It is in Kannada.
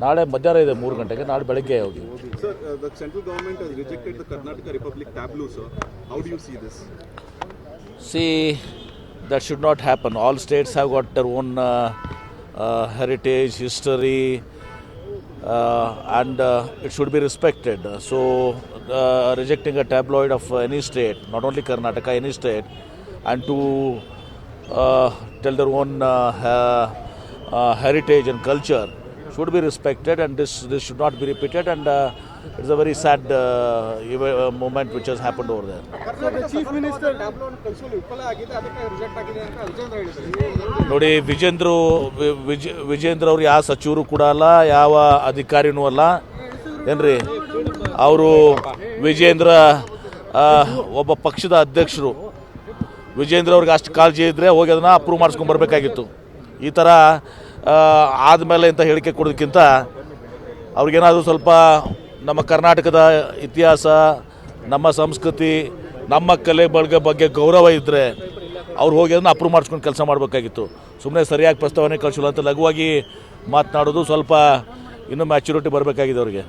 ನಾಳೆ ಮಧ್ಯಾಹ್ನ ಇದೆ ಮೂರು ಗಂಟೆಗೆ ನಾಳೆ ಬೆಳಗ್ಗೆ ಹೋಗಿ Sir, uh, the central government has rejected the Karnataka Republic tableau, sir. How do you see this? See that should not happen all states have got their own heritage history and it should be respected so rejecting a tabloid of any state not only Karnataka any state and to tell their own heritage and culture should be respected and this this should not be repeated and uh, it's a very sad uh, ev- uh, moment which has happened over there. Chief minister ಕಳಿಸಲು ವಿಫಲ ಆಗಿದೆ ಅದಕ್ಕೆ ರಿಜೆಕ್ಟ್ ಆಗಿದೆ ಅಂತ ವಿಜೇಂದ್ರ ಹೇಳಿದ್ದಾರೆ ನೋಡಿ ವಿಜೇಂದ್ರ ವಿ- ವಿಜ ವಿಜೇಂದ್ರ ಅವ್ರು ಯಾವ ಸಚಿವರು ಕೂಡ ಅಲ್ಲ ಯಾವ ಅಧಿಕಾರಿನೂ ಅಲ್ಲ. ಏನ್ರಿ? ಅವರು ವಿಜೇಂದ್ರ ಆ, ಒಬ್ಬ ಪಕ್ಷದ ಅಧ್ಯಕ್ಷರು. ವಿಜೇಂದ್ರ ಅವ್ರಿಗೆ ಅಷ್ಟು ಕಾಳಜಿ ಇದ್ದರೆ ಹೋಗಿ ಅದನ್ನು ಅಪ್ರೂವ್ ಮಾಡಿಸ್ಕೊಂಡು ಬರಬೇಕಾಗಿತ್ತು. ಈ ಥರ ಆದಮೇಲೆ ಅಂತ ಹೇಳಿಕೆ ಕೊಡೋದಕ್ಕಿಂತ ಅವ್ರಿಗೇನಾದರೂ ಸ್ವಲ್ಪ ನಮ್ಮ ಕರ್ನಾಟಕದ ಇತಿಹಾಸ, ನಮ್ಮ ಸಂಸ್ಕೃತಿ, ನಮ್ಮ ಕಲೆ ಬಳಗ ಬಗ್ಗೆ ಗೌರವ ಇದ್ದರೆ ಅವ್ರು ಹೋಗಿ ಅದನ್ನು ಅಪ್ರೂವ್ ಮಾಡಿಸ್ಕೊಂಡು ಕೆಲಸ ಮಾಡಬೇಕಾಗಿತ್ತು. ಸುಮ್ಮನೆ ಸರಿಯಾಗಿ ಪ್ರಸ್ತಾವನೆ ಕಳಿಸಿಲ್ಲ ಅಂತ ಲಘುವಾಗಿ ಮಾತನಾಡೋದು ಸ್ವಲ್ಪ ಇನ್ನೂ ಮ್ಯಾಚುರಿಟಿ ಬರಬೇಕಾಗಿದೆ ಅವರಿಗೆ.